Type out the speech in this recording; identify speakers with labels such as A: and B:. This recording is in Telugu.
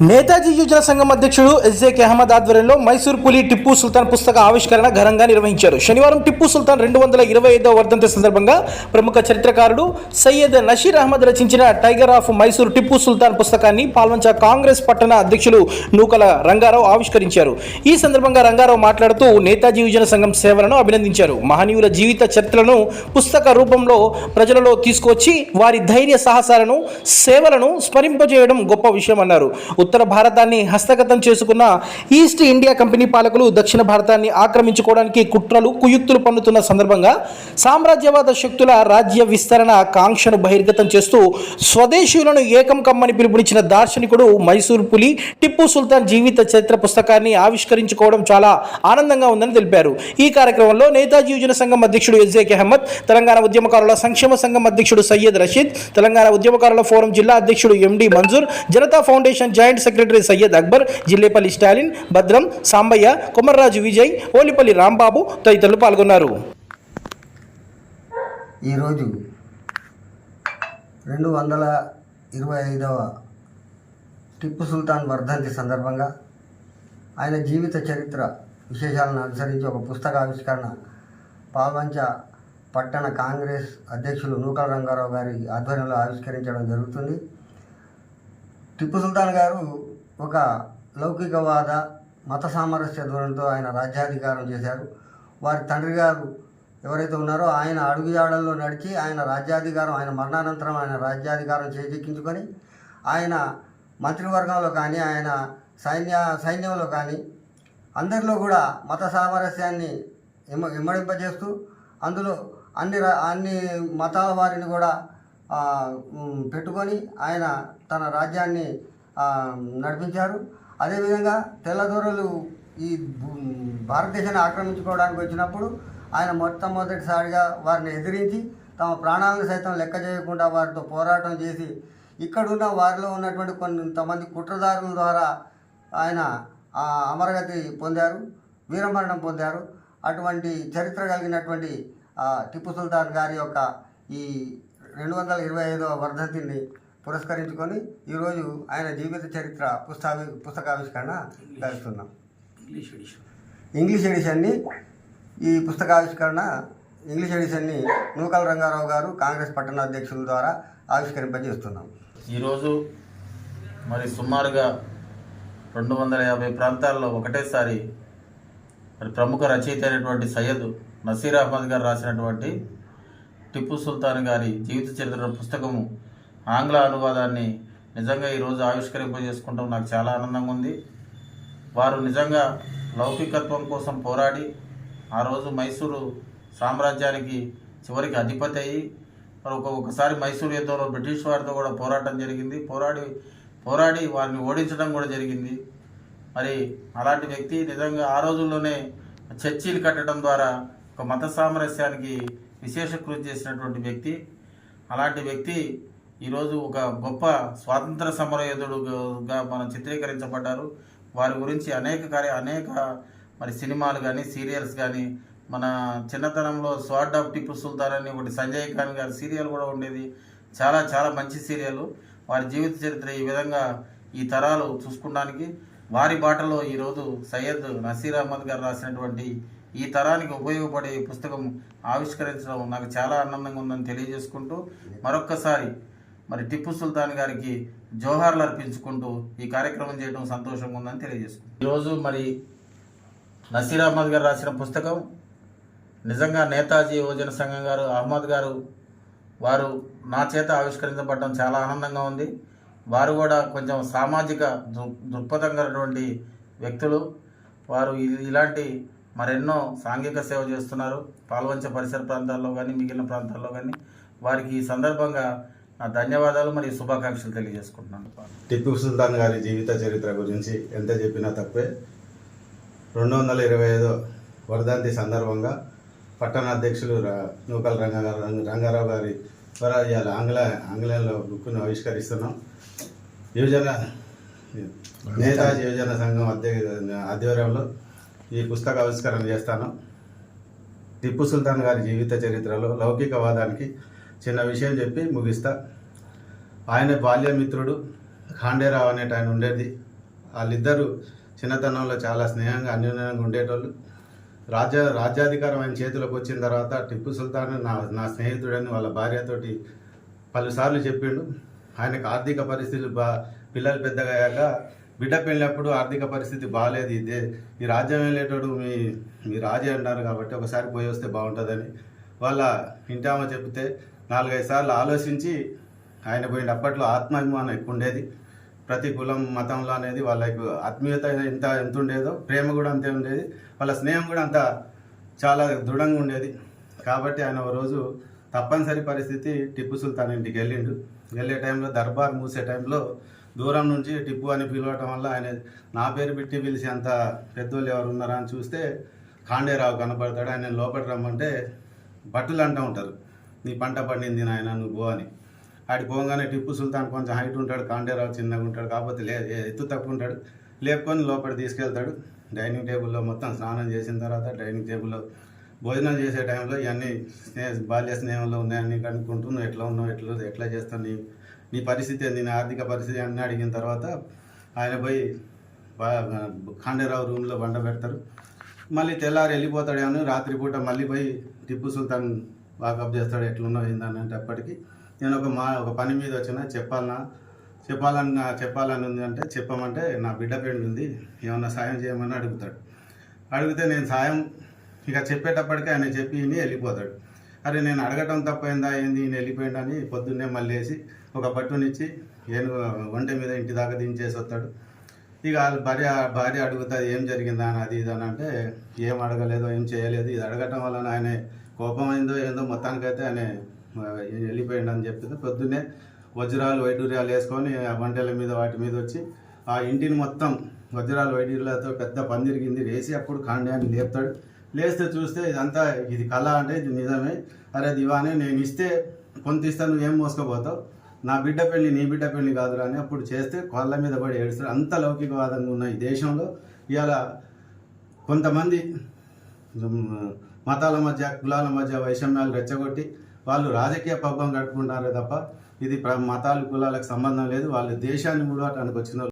A: నేతాజీ యువజన సంఘం అధ్యక్షుడు ఎస్జేకే అహ్మద్ ఆధ్వర్యంలో మైసూర్ పులి టిప్పు సుల్తాన్ పుస్తక ఆవిష్కరణ ఘనంగా నిర్వహించారు. శనివారం టిప్పు సుల్తాన్ రెండు వందల ఇరవై ఐదవ వర్ధంతి సందర్భంగా ప్రముఖ చరిత్రకారుడు సయ్యద్ నషీర్ అహ్మద్ రచించిన టైగర్ ఆఫ్ మైసూర్ టిప్పు సుల్తాన్ పుస్తకాన్ని పాల్వంచ కాంగ్రెస్ పట్టణ అధ్యక్షులు నూకల రంగారావు ఆవిష్కరించారు. ఈ సందర్భంగా రంగారావు మాట్లాడుతూ నేతాజీ యువజన సంఘం సేవలను అభినందించారు. మహనీయుల జీవిత చరిత్రలను పుస్తక రూపంలో ప్రజలలో తీసుకొచ్చి వారి ధైర్య సాహసాలను సేవలను స్మరింపజేయడం గొప్ప విషయం అన్నారు ఉత్తర భారతాన్ని హస్తగతం చేసుకున్న ఈస్ట్ ఇండియా కంపెనీ పాలకులు దక్షిణ భారతాన్ని ఆక్రమించుకోవడానికి కుట్రలు కుయుక్తులు పన్నుతున్న సందర్భంగా సామ్రాజ్యవాద శక్తుల రాజ్య విస్తరణ కాంక్షను బహిర్గతం చేస్తూ స్వదేశీయులను ఏకం కమ్మని పిలుపునిచ్చిన దార్శనికుడు మైసూర్ పులి టిప్పు సుల్తాన్ జీవిత చరిత్ర పుస్తకాన్ని ఆవిష్కరించుకోవడం చాలా ఆనందంగా ఉందని తెలిపారు. ఈ కార్యక్రమంలో నేతాజీ యువజన సంఘం అధ్యక్షుడు ఎస్జేకే అహ్మద్ తెలంగాణ ఉద్యమకారుల సంక్షేమ సంఘం అధ్యక్షుడు సయ్యద్ రషీద్ తెలంగాణ ఉద్యమకారుల ఫోరం జిల్లా అధ్యక్షుడు MD Manzoor Janata foundation joint secretary Syed Akbar Jillepalli Stalin Bhadram Sambaiah Komarraju Vijay ఓలిపల్లి Rambabu తదితరులు పాల్గొన్నారు.
B: ఈరోజు రెండు వందల ఇరవై ఐదవ టిప్పు సుల్తాన్ వర్ధంతి సందర్భంగా ఆయన జీవిత చరిత్ర విశేషాలను అనుసరించి ఒక పుస్తక ఆవిష్కరణ పాల్వంచ పట్టణ కాంగ్రెస్ అధ్యక్షులు నూకల రంగారావు గారి ఆధ్వర్యంలో ఆవిష్కరించడం జరుగుతుంది. టిప్పు సుల్తాన్ గారు ఒక లౌకికవాద మత సామరస్య ధోరణితో ఆయన రాజ్యాధికారం చేశారు. వారి తండ్రి గారు ఎవరైతే ఉన్నారో ఆయన అడుగుజాడల్లో నడిచి ఆయన రాజ్యాధికారం ఆయన మరణానంతరం ఆయన రాజ్యాధికారం చేజెక్కించుకొని ఆయన మంత్రివర్గంలో కానీ ఆయన సైన్య సైన్యంలో కానీ అందరిలో కూడా మత సామరస్యాన్ని ఇమ్మ ఇమ్మడింపజేస్తూ అందులో అన్ని రా- అన్ని మతాల వారిని కూడా పెట్టుకొని ఆయన తన రాజ్యాన్ని నడిపించారు. అదేవిధంగా తెల్లదొరలు ఈ భారతదేశాన్ని ఆక్రమించుకోవడానికి వచ్చినప్పుడు ఆయన మొట్టమొదటిసారిగా వారిని ఎదిరించి తమ ప్రాణాలను సైతం లెక్క చేయకుండా వారితో పోరాటం చేసి ఇక్కడున్న వారిలో ఉన్నటువంటి కొంతమంది కుట్రదారుల ద్వారా ఆయన ఆ, అమరగతి పొందారు వీరమరణం పొందారు. అటువంటి చరిత్ర కలిగినటువంటి టిప్పు సుల్తాన్ గారి యొక్క ఈ రెండు వందల ఇరవై ఐదవ వర్ధంతిని పురస్కరించుకొని ఈరోజు ఆయన జీవిత చరిత్ర పుస్తక పుస్తకావిష్కరణ గావిస్తున్నాం ఇంగ్లీష్ ఎడిషన్ని ఈ పుస్తకావిష్కరణ ఇంగ్లీష్ ఎడిషన్ని నూకల రంగారావు గారు కాంగ్రెస్ పట్టణ అధ్యక్షుల ద్వారా ఆవిష్కరింపజేస్తున్నాం.
C: ఈరోజు మరి సుమారుగా రెండు వందల యాభై ప్రాంతాల్లో ఒకటేసారి మరి ప్రముఖ రచయిత అయినటువంటి సయ్యద్ నసీర్ అహ్మద్ గారు రాసినటువంటి టిప్పు సుల్తాన్ గారి జీవిత చరిత్ర పుస్తకము ఆంగ్ల అనువాదాన్ని నిజంగా ఈరోజు ఆవిష్కరింపజేసుకుంటాం. నాకు చాలా ఆనందంగా ఉంది. వారు నిజంగా లౌకికత్వం కోసం పోరాడి ఆ రోజు మైసూరు సామ్రాజ్యానికి చివరికి అధిపతి అయ్యి మరి ఒక్కొక్కసారి మైసూరు యుద్ధంలో బ్రిటిష్ వారితో కూడా పోరాటం జరిగింది. పోరాడి పోరాడి వారిని ఓడించడం కూడా జరిగింది. మరి అలాంటి వ్యక్తి నిజంగా ఆ రోజుల్లోనే చర్చీలు కట్టడం ద్వారా ఒక మత సామరస్యానికి విశేష కృషి చేసినటువంటి వ్యక్తి. అలాంటి వ్యక్తి ఈరోజు ఒక గొప్ప స్వాతంత్ర సమరయోధుడుగా మనం చిత్రీకరించబడ్డారు. వారి గురించి అనేక కార్య అనేక మరి సినిమాలు కానీ సీరియల్స్ కానీ మన చిన్నతనంలో స్వాడ్ ఆఫ్ టిప్పు సుల్తాన్ అని ఒకటి సంజయ్ ఖాన్ గారి సీరియల్ కూడా ఉండేది. చాలా చాలా మంచి సీరియల్. వారి జీవిత చరిత్ర ఈ విధంగా ఈ తరాలు చూసుకోవడానికి వారి బాటలో ఈరోజు సయ్యద్ నసీర్ అహ్మద్ గారు రాసినటువంటి ఈ తరానికి ఉపయోగపడే ఈ పుస్తకం ఆవిష్కరించడం నాకు చాలా ఆనందంగా ఉందని తెలియజేసుకుంటూ మరొక్కసారి మరి టిప్పు సుల్తాన్ గారికి జోహార్లు అర్పించుకుంటూ ఈ కార్యక్రమం చేయడం సంతోషంగా ఉందని తెలియజేసుకుంటాం ఈరోజు మరి నసీర్ అహ్మద్ గారు రాసిన పుస్తకం నిజంగా నేతాజీ యువజన సంఘం గారు అహ్మద్ గారు వారు నా చేత ఆవిష్కరించబడటం చాలా ఆనందంగా ఉంది. వారు కూడా కొంచెం సామాజిక దృ దృక్పథం కలిగినటువంటి వ్యక్తులు. వారు ఇలాంటి మరెన్నో సాంఘిక సేవ చేస్తున్నారు. పాల్వంచ పరిసర ప్రాంతాల్లో కానీ మిగిలిన ప్రాంతాల్లో కానీ వారికి ఈ సందర్భంగా నా ధన్యవాదాలు మరియు శుభాకాంక్షలు తెలియజేసుకుంటున్నాను.
D: టిప్పు సుల్తాన్ గారి జీవిత చరిత్ర గురించి ఎంత చెప్పినా తప్పే. రెండు వందల ఇరవై ఐదో వర్ధంతి సందర్భంగా పట్టణ అధ్యక్షులు నూకల రంగ రంగారావు గారి ద్వారా ఇవాళ ఆంగ్ల ఆంగ్లంలో బుక్ను ఆవిష్కరిస్తున్నాం. యువజన నేతాజీ యువజన సంఘం అధ్య ఆధ్వర్యంలో ఈ పుస్తక ఆవిష్కరణ చేస్తాను. టిప్పు సుల్తాన్ గారి జీవిత చరిత్రలో లౌకికవాదానికి చిన్న విషయం చెప్పి ముగిస్తా. ఆయన బాల్యమిత్రుడు ఖాండేరావు అనేట ఆయన ఉండేది. వాళ్ళిద్దరూ చిన్నతనంలో చాలా స్నేహంగా అన్యోన్యంగా ఉండేటోళ్ళు. రాజ్య రాజ్యాధికారం ఆయన చేతిలోకి వచ్చిన తర్వాత టిప్పు సుల్తాన్ నా నా స్నేహితుడని వాళ్ళ భార్యతోటి పలుసార్లు చెప్పిండు. ఆయనకు ఆర్థిక పరిస్థితులు బా పిల్లలు పెద్దగా అయ్యాక బిడ్డ పెళ్ళినప్పుడు ఆర్థిక పరిస్థితి బాగాలేదు ఇదే ఈ రాజ్యం వెళ్ళేటోడు మీ మీ రాజే అంటారు కాబట్టి ఒకసారి పోయి వస్తే బాగుంటుందని వాళ్ళ ఇంటామ చెప్తే నాలుగైదు సార్లు ఆలోచించి ఆయన పోయిన అప్పట్లో ఆత్మాభిమానం ఎక్కువ ఉండేది ప్రతి కులం మతంలో అనేది వాళ్ళకు ఆత్మీయత ఎంత ఎంత ఉండేదో ప్రేమ కూడా అంతే ఉండేది. వాళ్ళ స్నేహం కూడా అంత చాలా దృఢంగా ఉండేది. కాబట్టి ఆయన ఒక రోజు తప్పనిసరి పరిస్థితి టిప్పు సుల్తాన్ ఇంటికి వెళ్ళిండు. వెళ్ళే టైంలో దర్బార్ మూసే టైంలో దూరం నుంచి టిప్పు అని పిలవటం వల్ల ఆయన నా పేరు పెట్టి పిలిచి అంత పెద్దోళ్ళు ఎవరు ఉన్నారా అని చూస్తే ఖాండేరావు కనపడతాడు. ఆయన లోపలికి రమ్మంటే బట్టలు అంటూ ఉంటారు. నీ పంట పండింది నాయన నువ్వు అని. ఆడి పోగానే టిప్పు సుల్తాన్ కొంచెం హైట్ ఉంటాడు కాండేరావు చిన్నగా ఉంటాడు కాకపోతే లే ఎత్తు తక్కువ ఉంటాడు. లేపుకొని లోపల తీసుకెళ్తాడు. డైనింగ్ టేబుల్లో మొత్తం స్నానం చేసిన తర్వాత డైనింగ్ టేబుల్లో భోజనం చేసే టైంలో ఇవన్నీ స్నేహ బాల్య స్నేహంలో ఉన్నాయని కనుక్కుంటున్నావు ఎట్లా ఉన్నావు? ఎట్లా ఎట్లా చేస్తావు? నీ నీ పరిస్థితి ఏంది? నీ ఆర్థిక పరిస్థితి అన్నీ అడిగిన తర్వాత ఆయన పోయి ఖాండేరావు రూమ్లో వండ పెడతారు. మళ్ళీ తెల్లారి వెళ్ళిపోతాడేమో రాత్రిపూట మళ్ళీ పోయి టిప్పు సుల్తాన్ వాకప్ చేస్తాడు ఎట్లున్నా ఏందని అప్పటికి. నేను ఒక మా ఒక పని మీద వచ్చిన చెప్పాలన్నా చెప్పాలని చెప్పాలని ఉంది అంటే చెప్పమంటే నా బిడ్డ పెళ్ళి ఉంది ఏమన్నా సాయం చేయమని అడుగుతాడు. అడిగితే నేను సాయం ఇక చెప్పేటప్పటికే ఆయన చెప్పి వెళ్ళిపోతాడు. అరే నేను అడగటం తప్పైందా? ఏంది? ఈయన వెళ్ళిపోయిందని పొద్దున్నే మళ్ళీ వేసి ఒక పట్టునిచ్చి ఏనుగు ఒంటె మీద ఇంటి దాకా దించేసి వస్తాడు. ఇక వాళ్ళ భార్య భార్య అడుగుతుంది ఏం జరిగిందా అని అది ఇది అని అంటే ఏం అడగలేదు ఏం చేయలేదు. ఇది అడగటం వలన ఆయన కోపం అయిందో ఏందో మొత్తానికైతే ఆయన వెళ్ళిపోయిండు అని చెప్తే పొద్దున్నే వజ్రాలు వైడూర్యాలు వేసుకొని ఆ వంటల మీద వాటి మీద వచ్చి ఆ ఇంటిని మొత్తం వజ్రాలు వైడూర్యాలతో పెద్ద పందిరి గింది వేసి అప్పుడు కాండ్యాన్ని లేపుతాడు. లేస్తే చూస్తే ఇదంతా ఇది కళ అంటే ఇది నిజమే. అరే దివానే నేను ఇస్తే కొంత ఇస్తాను నువ్వేం మోసుకోపోతావు? నా బిడ్డ పెళ్ళి నీ బిడ్డ పెళ్ళి కాదురా అని అప్పుడు చేస్తే కాళ్ళ మీద పడి ఏడుస్తారు అంత లౌకికవాదంగా ఉన్న ఈ దేశంలో ఇవాళ కొంతమంది మతాల మధ్య కులాల మధ్య వైషమ్యాలు రెచ్చగొట్టి వాళ్ళు రాజకీయ పబ్బం కట్టుకుంటారే తప్ప ఇది ప్ర- మతాలు కులాలకు సంబంధం లేదు వాళ్ళు దేశాన్ని ముడవటానికి వచ్చిన వాళ్ళు.